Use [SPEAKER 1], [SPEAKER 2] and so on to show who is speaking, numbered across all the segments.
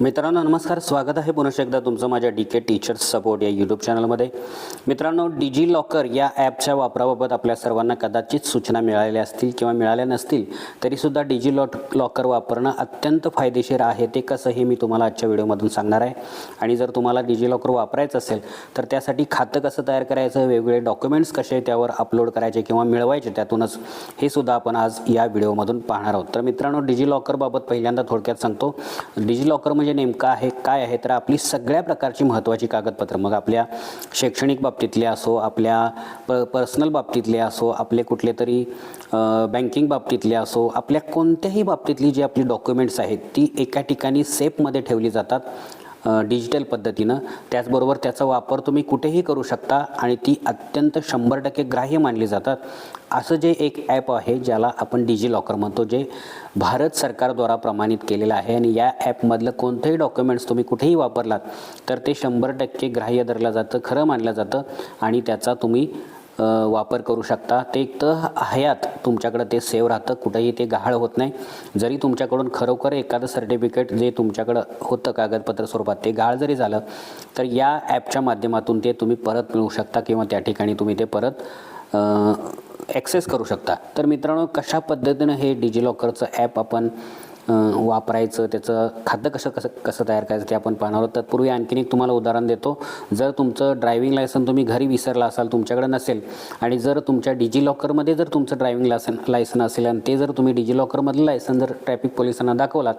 [SPEAKER 1] मित्रांनो नमस्कार. स्वागत आहे पुन्हा एकदा तुमचं माझ्या डी के टीचर्स सपोर्ट या यूट्यूब चॅनलमध्ये मित्रांनो डिजी लॉकर या ॲपच्या वापराबाबत आपल्या सर्वांना कदाचित सूचना मिळालेल्या असतील किंवा मिळाल्या नसतील तरीसुद्धा डिजी लॉ लॉकर वापरणं अत्यंत फायदेशीर आहे. ते कसं हे मी तुम्हाला आजच्या व्हिडिओमधून सांगणार आहे. आणि जर तुम्हाला डिजी लॉकर वापरायचं असेल तर त्यासाठी खातं कसं तयार करायचं वेगवेगळे डॉक्युमेंट्स कसे त्यावर अपलोड करायचे किंवा मिळवायचे त्यातूनच हे सुद्धा आपण आज या व्हिडिओमधून पाहणार आहोत. तर मित्रांनो डिजी लॉकरबाबत पहिल्यांदा थोडक्यात सांगतो. डिजी लॉकर म्हणजे म्हणजे नेमकं आहे काय आहे तर आपली सगळ्या प्रकारची महत्त्वाची कागदपत्र. मग आपल्या शैक्षणिक बाबतीतले असो आपल्या प पर्सनल बाबतीतले असो आपले कुठले तरी बँकिंग बाबतीतले असो आपल्या कोणत्याही बाबतीतली जी आपली डॉक्युमेंट्स आहेत ती एका ठिकाणी सेफमध्ये ठेवली जातात. डिजिटल पद्धतीनं. त्याचबरोबर त्याचा वापर तुम्ही कुठेही करू शकता आणि ती अत्यंत शंभर टक्के ग्राह्य मानली जातात. असं जे एक ॲप आहे ज्याला आपण डिजी लॉकर म्हणतो जे भारत सरकारद्वारा प्रमाणित केलेलं आहे आणि या ॲपमधलं कोणतंही डॉक्युमेंट्स तुम्ही कुठेही वापरलात तर ते शंभर टक्के ग्राह्य धरलं जातं खरं मानलं जातं आणि त्याचा तुम्ही वापर करू शकता. ते एक तर हयात तुमच्याकडं ते सेव्ह राहतं कुठंही ते गहाळ होत नाही. जरी तुमच्याकडून खरोखर एखादं सर्टिफिकेट जे तुमच्याकडं होतं कागदपत्र स्वरूपात ते गहाळ जरी झालं तर या ॲपच्या माध्यमातून ते तुम्ही परत मिळवू शकता किंवा त्या ठिकाणी तुम्ही ते परत ॲक्सेस करू शकता. तर मित्रांनो कशा पद्धतीनं हे डिजिलॉकरचं ॲप आपण वापरायचं त्याचं खाद्य कसं कसं कसं तयार करायचं ते आपण पाहणार आहोत. तत्पूर्वी आणखीन एक तुम्हाला उदाहरण देतो. जर तुमचं ड्रायव्हिंग लायसन तुम्ही घरी विसरला असाल तुमच्याकडे नसेल आणि जर तुमच्या डिजिलॉकरमध्ये जर तुमचं ड्रायव्हिंग लायसन लायसन असेल आणि ते जर तुम्ही डिजिलॉकरमधलं लायसन जर ट्रॅफिक पोलिसांना दाखवलात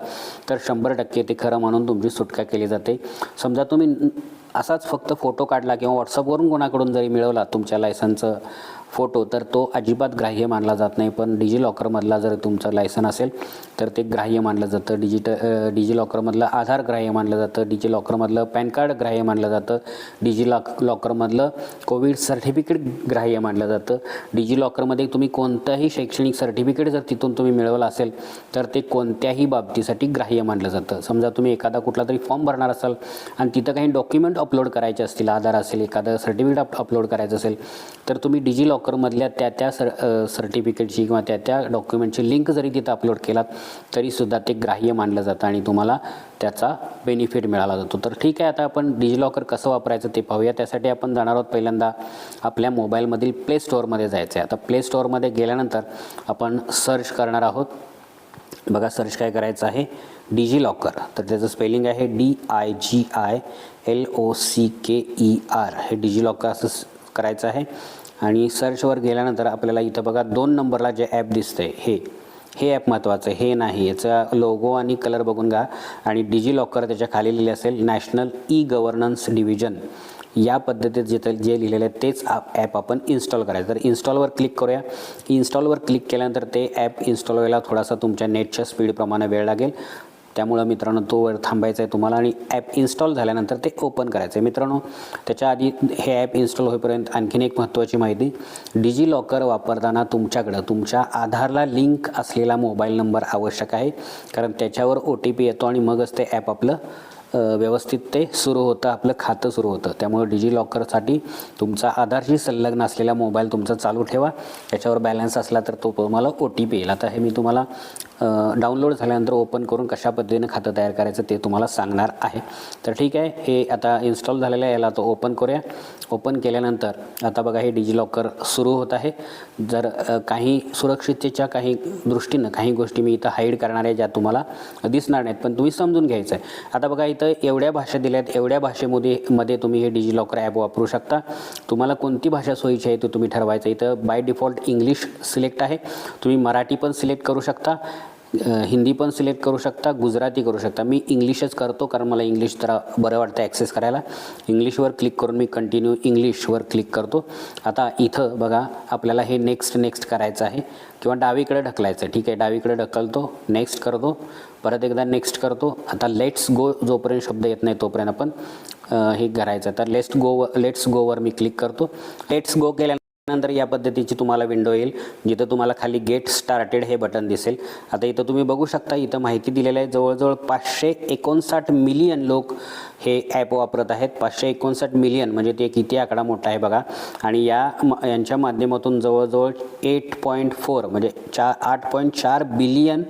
[SPEAKER 1] तर शंभर टक्के ते खरं म्हणून तुमची सुटका केली जाते. समजा तुम्ही असाच फक्त फोटो काढला किंवा व्हॉट्सअपवरून कोणाकडून जरी मिळवला तुमच्या लायसनचं फोटो तर तो अजिबात ग्राह्य मानला जात नाही. पण डिजिलॉकरमधला जर तुमचं लायसन असेल तर ते ग्राह्य मानलं जातं. डिजिट डिजिलॉकरमधलं आधार ग्राह्य मानलं जातं. डिजिलॉकरमधलं पॅन कार्ड ग्राह्य मानलं जातं. डिजिलॉक लॉकरमधलं कोविड सर्टिफिकेट ग्राह्य मानलं जातं. डिजिलॉकरमध्ये तुम्ही कोणतंही शैक्षणिक सर्टिफिकेट जर तिथून तुम्ही मिळवलं असेल तर ते कोणत्याही बाबतीसाठी ग्राह्य मानलं जातं. समजा तुम्ही एखादा कुठला तरी फॉर्म भरणार असाल आणि तिथं काही डॉक्युमेंट अपलोड करायचे असतील आधार असेल एखादं सर्टिफिकेट अप अपलोड करायचं असेल तर तुम्ही लॉकरमधल्या त्या त्या सर सर्टिफिकेटची किंवा त्या त्या डॉक्युमेंटची लिंक जरी तिथं अपलोड केलात तरीसुद्धा ते ग्राह्य मानलं जातं आणि तुम्हाला त्याचा बेनिफिट मिळाला जातो. तर ठीक आहे आता आपण डिजिलॉकर कसं वापरायचं ते पाहूया. त्यासाठी आपण जाणार आहोत पहिल्यांदा आपल्या मोबाईलमधील प्ले स्टोअरमध्ये जायचं आहे. आता प्ले स्टोअरमध्ये गेल्यानंतर आपण सर्च करणार आहोत. बघा सर्च काय करायचं आहे? डिजी लॉकर तर त्याचं स्पेलिंग आहे D I G I L O C K E R हे डिजी लॉकर असं करायचं आहे. आणि सर्चवर गेल्यानंतर आपल्याला इथं बघा दोन नंबरला जे ॲप दिसतंय हे. हे ॲप महत्त्वाचं आहे हे नाही. याचा लोगो आणि कलर बघून घ्या. आणि डिजी लॉकर त्याच्याखाली लिहिले असेल नॅशनल ई गव्हर्नन्स डिव्हिजन या पद्धतीत जिथं जे लिहिलेलं आहे तेच ॲप आपण इन्स्टॉल करायचं. तर इन्स्टॉलवर क्लिक करूया. इन्स्टॉलवर क्लिक केल्यानंतर ते ॲप इन्स्टॉल व्हायला थोडासा तुमच्या नेटच्या स्पीडप्रमाणे वेळ लागेल. त्यामुळं मित्रांनो तो वर थांबायचा आहे तुम्हाला आणि ॲप इन्स्टॉल झाल्यानंतर ते ओपन करायचं आहे. मित्रांनो त्याच्या आधी हे ॲप इन्स्टॉल होईपर्यंत आणखीन एक महत्त्वाची माहिती डिजी लॉकर वापरताना तुमच्याकडं तुमच्या आधारला लिंक असलेला मोबाईल नंबर आवश्यक आहे. कारण त्याच्यावर ओ टी पी येतो आणि मगच ते ॲप आपलं व्यवस्थित ते सुरू होतं आपलं खातं सुरू होतं. त्यामुळे डिजी लॉकरसाठी तुमचा आधारशी संलग्न असलेला मोबाईल तुमचा चालू ठेवा. त्याच्यावर बॅलन्स असला तर तो तुम्हाला ओ टी पी येईल. आता हे मी तुम्हाला डाउनलोड झाल्यानंतर ओपन करून कशा पद्धतीने खातं तयार करायचं ते तुम्हाला सांगणार आहे. तर ठीक आहे हे आता इन्स्टॉल झालेलं आहे याला आता ओपन करूया. ओपन केल्यानंतर आता बघा हे डिजिलॉकर सुरू होत आहे. जर काही सुरक्षिततेच्या काही दृष्टीनं काही गोष्टी मी इथं हाईड करणार आहे ज्या तुम्हाला दिसणार नाहीत पण तुम्ही समजून घ्यायचं आहे. आता बघा इथं एवढ्या भाषा दिल्या आहेत एवढ्या भाषेमध्ये मध्ये तुम्ही हे डिजिलॉकर ॲप वापरू शकता. तुम्हाला कोणती भाषा सोयीची आहे ते तुम्ही ठरवायचं. इथं बाय डिफॉल्ट इंग्लिश सिलेक्ट आहे. तुम्ही मराठी पण सिलेक्ट करू शकता. हिंदी पण सिलेक्ट करू शकता गुजराती करू शकता. मी इंग्लिशच करतो कारण मला इंग्लिश जरा बरं वाटतं ॲक्सेस करायला. इंग्लिशवर क्लिक करून मी कंटिन्यू इंग्लिशवर क्लिक करतो. आता इथं बघा आपल्याला हे नेक्स्ट नेक्स्ट करायचं आहे. किंवा डावीकडे ढकलायचं आहे. ठीक आहे डावीकडे ढकलतो नेक्स्ट करतो. परत एकदा नेक्स्ट करतो. आता लेट्स गो जोपर्यंत शब्द येत नाही तोपर्यंत आपण हे करायचं तर लेट्स गो लेट्स गोवर मी क्लिक करतो. लेट्स गो केल्या नंतर या पद्धतीची तुम्हाला विंडो येईल जिथं तुम्हाला खाली गेट स्टार्टेड हे बटन दिसेल. आता इथं तुम्ही बघू शकता इथं माहिती दिलेलं आहे जवळजवळ पाचशे एकोणसाठ मिलियन लोक हे ॲप वापरत आहेत. पाचशे एकोणसाठ मिलियन म्हणजे ते किती आकडा मोठा आहे बघा. आणि या म- यांच्या माध्यमातून जवळजवळ एट पॉईंट फोर म्हणजे चार आठ पॉईंट चार बिलियन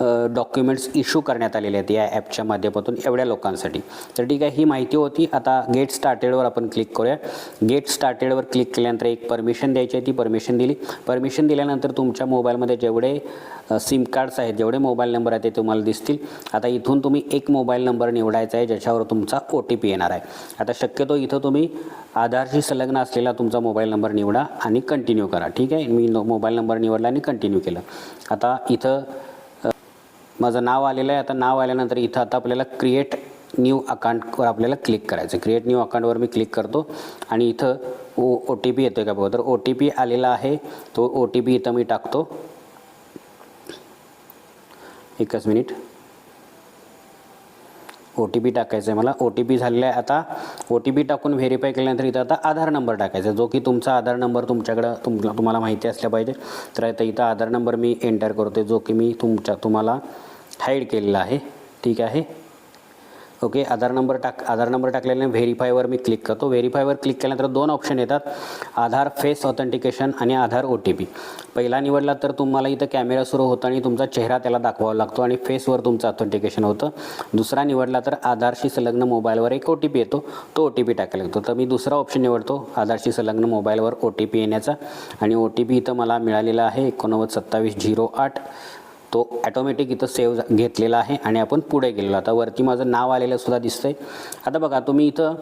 [SPEAKER 1] डॉक्युमेंट्स इश्यू करण्यात आलेले आहेत या ॲपच्या माध्यमातून एवढ्या लोकांसाठी. तर ठीक आहे ही माहिती होती. आता गेट स्टार्टेडवर आपण क्लिक करूया. गेट स्टार्टेडवर क्लिक केल्यानंतर एक परमिशन द्यायची आहे. ती परमिशन दिली. परमिशन दिल्यानंतर तुमच्या मोबाईलमध्ये जेवढे सिम कार्ड्स आहेत जेवढे मोबाईल नंबर आहेत ते तुम्हाला दिसतील. आता इथून तुम्ही एक मोबाईल नंबर निवडायचा आहे ज्याच्यावर तुमचा ओ टी पी येणार आहे. आता शक्यतो इथं तुम्ही आधारशी संलग्न असलेला तुमचा मोबाईल नंबर निवडा आणि कंटिन्यू करा. ठीक आहे? मी मोबाईल नंबर निवडला आणि कंटिन्यू केलं. आता इथं माझं नाव आलेलं आहे. आता नाव आल्यानंतर इथं आता आपल्याला क्रिएट न्यू अकाउंटवर आपल्याला क्लिक करायचं क्रिएट न्यू अकाउंटवर मी क्लिक करतो. आणि इथं ओ ओ टी पी येतो आहे का बघा तर ओ टी पी आलेला आहे. तो ओ टी पी इथं मी टाकतो. एकच मिनिट ओ टी पी टाकायचं आहे मला ओ टी पी झालेला आहे आता. ओ टी पी टाकून व्हेरीफाय केल्यानंतर इथं आता आधार नंबर टाकायचा. आहे जो की तुमचा आधार नंबर तुमच्याकडं तुम तुम्हाला माहिती असल्या पाहिजे. तर आता इथं आधार नंबर मी एंटर करतो जो की मी तुमच्या तुम्हाला हाईड केलेला आहे. ठीक आहे? ओके आधार नंबर टाक आधार नंबर टाकलेल्याने व्हेरीफायवर मी क्लिक करतो. व्हेरीफायवर क्लिक केल्यानंतर दोन ऑप्शन येतात. आधार फेस ऑथेंटिकेशन आणि आधार ओ टी पी पहिला निवडला तर तुम्हाला इथं कॅमेरा सुरू होतो आणि तुमचा चेहरा त्याला दाखवावा लागतो आणि फेसवर तुमचं ऑथेंटिकेशन होतं. दुसरा निवडला तर आधारशी संलग्न मोबाईलवर एक ओ टी पी येतो. तो ओ टी पी टाकायला लागतो. तर मी दुसरा ऑप्शन निवडतो. आधारशी संलग्न मोबाईलवर ओ टी पी येण्याचा. आणि ओ टी पी इथं मला मिळालेला आहे एकोणनव्वद सत्तावीस झिरो आठ. तो ॲटोमॅटिक इथं सेव्ह घेतलेला आहे आणि आपण पुढे गेलेलो. आता वरती माझं नाव आलेलं सुद्धा दिसतंय. आता बघा तुम्ही इथं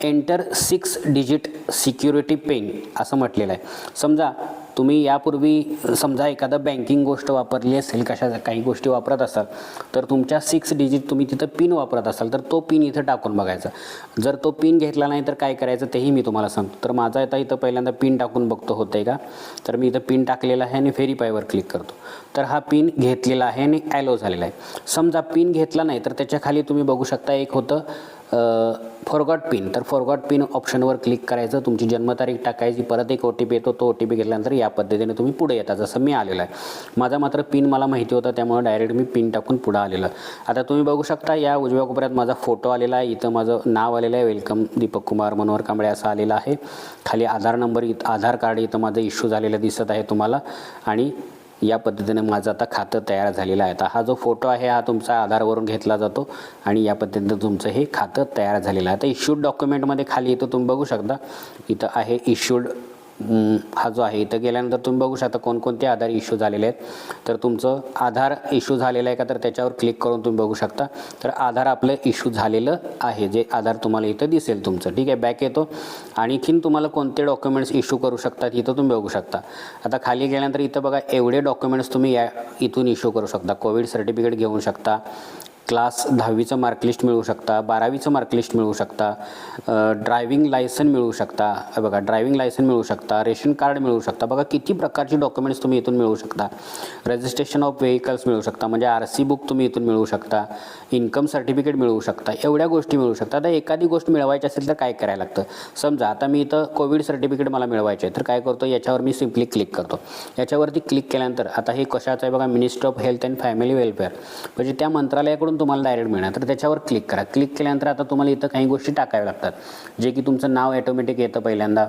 [SPEAKER 1] enter six digit security pin असं म्हटलेलं आहे. समजा तुम्ही यापूर्वी समजा एखादं बँकिंग गोष्ट वापरली असेल कशा काही गोष्टी वापरत असाल तर तुमच्या सिक्स डिजिट तुम्ही तिथं पिन वापरत असाल तर तो पिन इथं टाकून बघायचा. जर तो पिन घेतला नाही तर काय करायचं? तेही मी तुम्हाला सांगतो. तर माझा आता इथं पहिल्यांदा पिन टाकून बघतो होतं आहे का? तर मी इथं पिन टाकलेला आहे आणि व्हेरीफायवर क्लिक करतो. तर हा पिन घेतलेला आहे आणि ॲलो झालेला आहे. समजा पिन घेतला नाही तर त्याच्याखाली तुम्ही बघू शकता एक होतं फॉरगॉट पिन तर फॉरगॉट पिन ऑप्शनवर क्लिक करायचं. तुमची जन्मतारीख टाकायची. परत एक ओ टी पी येतो. तो ओ टी पी घेतल्यानंतर या पद्धतीने तुम्ही पुढे येता. जसं मी आलेलं आहे. माझा मात्र पिन मला माहिती होता. त्यामुळे डायरेक्ट मी पिन टाकून पुढं आलेलं आता तुम्ही बघू शकता या उजव्या कोपऱ्यात माझा फोटो आलेला आहे. इथं माझं नाव आलेलं आहे. वेलकम दीपक कुमार मनोहर कांबळे असं आलेलं आहे. खाली आधार नंबर इथं आधार कार्ड इथं माझं इश्यू झालेलं दिसत आहे तुम्हाला. आणि या पद्धतीने माझं आता खातं तयार झालेलं आहे. आता हा जो फोटो आहे हा तुमचा आधारवरून घेतला जातो आणि या पद्धतीनं तुमचं हे खातं तयार झालेलं आहे. आता इश्यूड डॉक्युमेंटमध्ये खाली इथं तुम्ही बघू शकता. इथं आहे इश्यूड हा जो आहे इथं गेल्यानंतर तुम्ही बघू शकता कोणकोणते आधार इश्यू झालेले आहेत. तर तुमचं आधार इश्यू झालेलं आहे का तर त्याच्यावर क्लिक करून तुम्ही बघू शकता. तर आधार आपलं इश्यू झालेलं आहे जे आधार तुम्हाला इथं दिसेल तुमचं. ठीक आहे बॅक येतो. आणखीन तुम्हाला कोणते डॉक्युमेंट्स इश्यू करू शकतात इथं तुम्ही बघू शकता. आता खाली गेल्यानंतर इथं बघा एवढे डॉक्युमेंट्स तुम्ही या इथून इश्यू करू शकता. कोविड सर्टिफिकेट घेऊ शकता. क्लास दहावीचं मार्कलिस्ट मिळवू शकता बारावीचं मार्कलिस्ट मिळवू शकता ड्रायव्हिंग लायसन मिळवू शकता. बघा ड्रायव्हिंग लायसन मिळवू शकता रेशन कार्ड मिळवू शकता. बघा किती प्रकारचे डॉक्युमेंट्स तुम्ही इथून मिळवू शकता. रजिस्ट्रेशन ऑफ व्हेकल्स मिळवू शकता म्हणजे आर सी बुक तुम्ही इथून मिळवू शकता. इन्कम सर्टिफिकेट मिळवू शकता एवढ्या गोष्टी मिळवू शकता. आता एखादी गोष्ट मिळवायची असेल तर काय करायला लागतं? समजा आता मी इथं कोविड सर्टिफिकेट मला मिळवायचे आहे तर काय करतो? याच्यावर मी सिम्पली क्लिक करतो. याच्यावरती क्लिक केल्यानंतर आता हे कशाचं आहे बघा minister of health and family welfare. म्हणजे त्या मंत्रालयाकडून पण तुम्हाला डायरेक्ट मिळणार. तर त्याच्यावर क्लिक करा. क्लिक केल्यानंतर आता तुम्हाला इथं काही गोष्टी टाकाव्या लागतात. जे की तुमचं नाव ॲटोमॅटिक येतं पहिल्यांदा.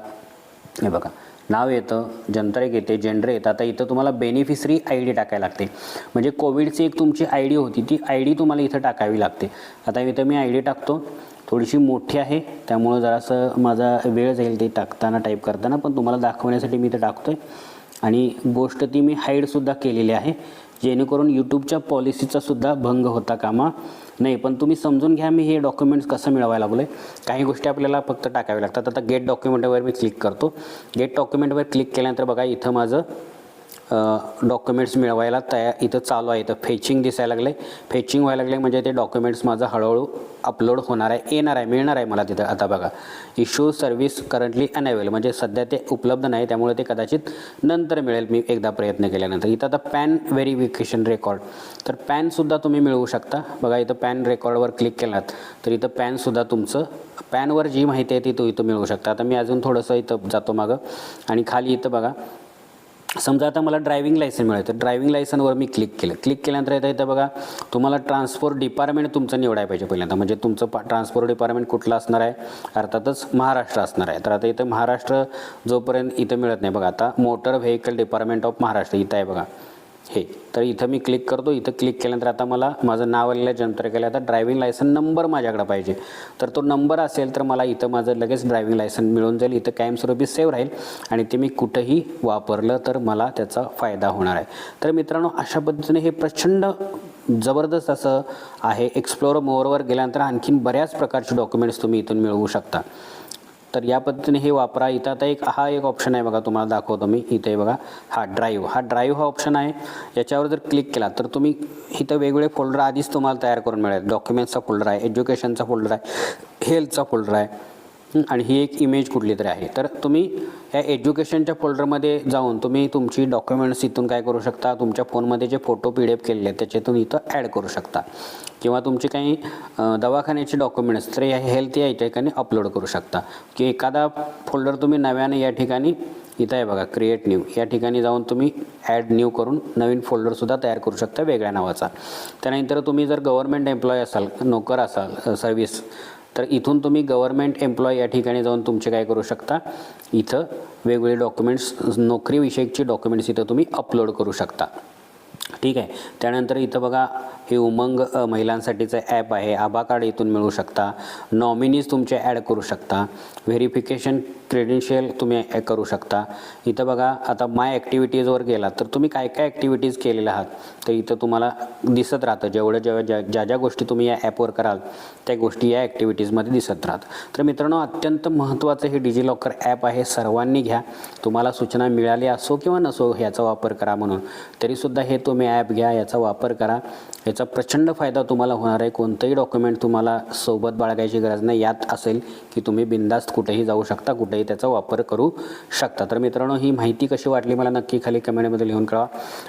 [SPEAKER 1] हे बघा. नाव येतं जंतरेक येते जेंडर येतं. आता इथं तुम्हाला बेनिफिशरी आय डी टाकायला लागते. म्हणजे कोविडची एक तुमची आय डी होती ती आय डी तुम्हाला इथं टाकावी लागते. आता इथं मी आय डी टाकतो. थोडीशी मोठी आहे. त्यामुळं जरासं माझा वेळ जाईल ते टाकताना टाईप करताना. पण तुम्हाला दाखवण्यासाठी मी इथं टाकतो आहे आणि गोष्ट ती मी हाईडसुद्धा केलेली आहे. जेणेकरून यूट्यूबच्या पॉलिसीचा सुद्धा भंग होता कामा नाही पण तुम्ही समजून घ्या मी हे डॉक्युमेंट्स कसं मिळवायला लागलो आहे काही गोष्टी आपल्याला फक्त टाकाव्या लागतात. आता गेट डॉक्युमेंटवर मी क्लिक करतो. गेट डॉक्युमेंटवर क्लिक केल्यानंतर बघा इथं माझं डॉक्युमेंट्स मिळवायला तयार इथं चालू आहे. इथं फेचिंग दिसायला लागले फेचिंग व्हायला लागले म्हणजे ते डॉक्युमेंट्स माझं हळूहळू अपलोड होणार आहे येणार आहे मिळणार आहे मला तिथं. आता बघा इश्यू सर्व्हिस करंटली अनअवेल म्हणजे सध्या ते उपलब्ध नाही त्यामुळे ते कदाचित नंतर मिळेल. मी एकदा प्रयत्न केल्यानंतर. इथं आता पॅन व्हेरिफिकेशन रेकॉर्ड तर पॅनसुद्धा तुम्ही मिळवू शकता. बघा इथं पॅन रेकॉर्डवर क्लिक केलात तर इथं पॅनसुद्धा तुमचं पॅनवर जी माहिती आहे ती तो इथं मिळवू शकता. आता मी अजून थोडंसं इथं जातो मागं. आणि खाली इथं बघा समजा आता मला ड्रायव्हिंग लायसन मिळालं तर ड्रायव्हिंग लायसनवर मी क्लिक केलं. क्लिक केल्यानंतर येतं इथं बघा तुम्हाला ट्रान्सपोर्ट डिपार्टमेंट तुमचं निवडायला पाहिजे पहिल्यांदा. म्हणजे तुमचं पा ट्रान्सपोर्ट डिपार्टमेंट कुठलं असणार आहे? अर्थातच महाराष्ट्र असणार आहे. तर आता इथं महाराष्ट्र जोपर्यंत इथं मिळत नाही बघा आता motor vehicle department of Maharashtra इथं आहे बघा. हे तर इथं मी क्लिक करतो. इथं क्लिक केल्यानंतर आता मला माझं नाव आलेलं आहे जन्मतारखेला. आता ड्रायव्हिंग लायसन नंबर माझ्याकडे पाहिजे. तर तो नंबर असेल तर मला इथं माझं लगेच ड्रायव्हिंग लायसन मिळून जाईल. इथं कायमस्वरूपी सेव्ह राहील. आणि ते मी कुठंही वापरलं तर मला त्याचा फायदा होणार आहे. तर मित्रांनो अशा पद्धतीने हे प्रचंड जबरदस्त असं आहे. एक्सप्लोर मोअरवर गेल्यानंतर आणखीन बऱ्याच प्रकारचे डॉक्युमेंट्स तुम्ही इथून मिळवू शकता. तर या पद्धतीने हे वापरा. इथं आता एक हा एक ऑप्शन आहे बघा तुम्हाला दाखवतो मी. इथे बघा हा ड्राईव्ह हा ड्राईव्ह हा ऑप्शन आहे. याच्यावर जर क्लिक केला तर तुम्ही इथं वेगवेगळे फोल्डर आधीच तुम्हाला तयार करून मिळेल. डॉक्युमेंट्सचा फोल्डर आहे एज्युकेशनचा फोल्डर आहे हेल्थचा फोल्डर आहे. आणि ही एक इमेज कुठली तरी आहे. तर तुम्ही या एज्युकेशनच्या फोल्डरमध्ये जाऊन तुम्ही तुमची डॉक्युमेंट्स इथून काय करू शकता? तुमच्या फोनमध्ये जे फोटो पी डी एफ केलेले आहेत त्याच्यातून इथं ॲड करू शकता. किंवा तुमचे काही दवाखान्याचे डॉक्युमेंट्स तर या हेल्थ या ठिकाणी अपलोड करू शकता. की एखादा फोल्डर तुम्ही नव्याने या ठिकाणी इथं आहे बघा क्रिएट न्यू या ठिकाणी जाऊन तुम्ही ॲड न्यू करून नवीन फोल्डरसुद्धा तयार करू शकता वेगळ्या नावाचा. त्यानंतर तुम्ही जर गव्हर्मेंट एम्प्लॉय असाल नोकर असाल सर्व्हिस तर इथून तुम्ही गव्हर्नमेंट एम्प्लॉय या ठिकाणी जाऊन तुमचे काय करू शकता? इथं वेगवेगळे डॉक्युमेंट्स नोकरीविषयकचे डॉक्युमेंट्स इथं तुम्ही अपलोड करू शकता. ठीक आहे? त्यानंतर इथं बघा हे उमंग महिलांसाठीचं ॲप आहे. आभा कार्ड इथून मिळू शकता. नॉमिनीज तुमचे ॲड करू शकता. व्हेरिफिकेशन क्रेडेन्शियल तुम्ही करू शकता. इथं बघा आता माय ॲक्टिव्हिटीजवर गेला तर तुम्ही काय काय ॲक्टिव्हिटीज केलेल्या आहात? तर इथं तुम्हाला दिसत राहतं. जेवढं जेव्हा ज्या ज्या ज्या गोष्टी तुम्ही या ॲपवर कराल त्या गोष्टी या ॲक्टिव्हिटीजमध्ये दिसत राहतात. तर मित्रांनो अत्यंत महत्त्वाचं हे डिजिलॉकर ॲप आहे. सर्वांनी घ्या. तुम्हाला सूचना मिळाली असो किंवा नसो ह्याचा वापर करा म्हणून. तरीसुद्धा हे तुम्ही ॲप घ्या याचा वापर करा. याचा प्रचंड फायदा तुम्हाला होणार आहे. कोणतंही डॉक्युमेंट तुम्हाला सोबत बाळगायची गरज नाही. यात असेल की तुम्ही बिंदास्त कुठेही जाऊ शकता. कुठेही त्याचा वापर करू शकता. तर मित्रांनो ही माहिती कशी वाटली मला नक्की खाली कमेंटमध्ये लिहून कळवा.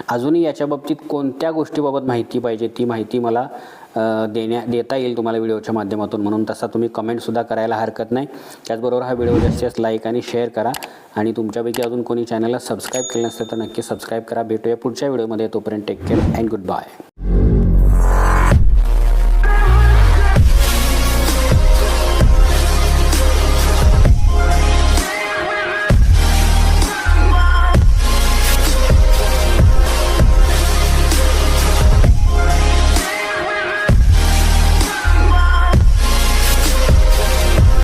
[SPEAKER 1] अजूनही याच्या बाबतीत कोणत्या गोष्टीबाबत माहिती पाहिजे ती माहिती मला देण्या देता येईल तुम्हाला व्हिडिओच्या माध्यमातून. म्हणून तसा तुम्ही कमेंटसुद्धा करायला हरकत नाही. त्याचबरोबर हा व्हिडिओ जास्तीत जास्त लाईक आणि शेअर करा. आणि तुमच्यापैकी अजून कोणी चॅनलला सबस्क्राईब केलं नसेल तर नक्की सबस्क्राईब करा. भेटूया पुढच्या व्हिडिओमध्ये. तोपर्यंत take care and good bye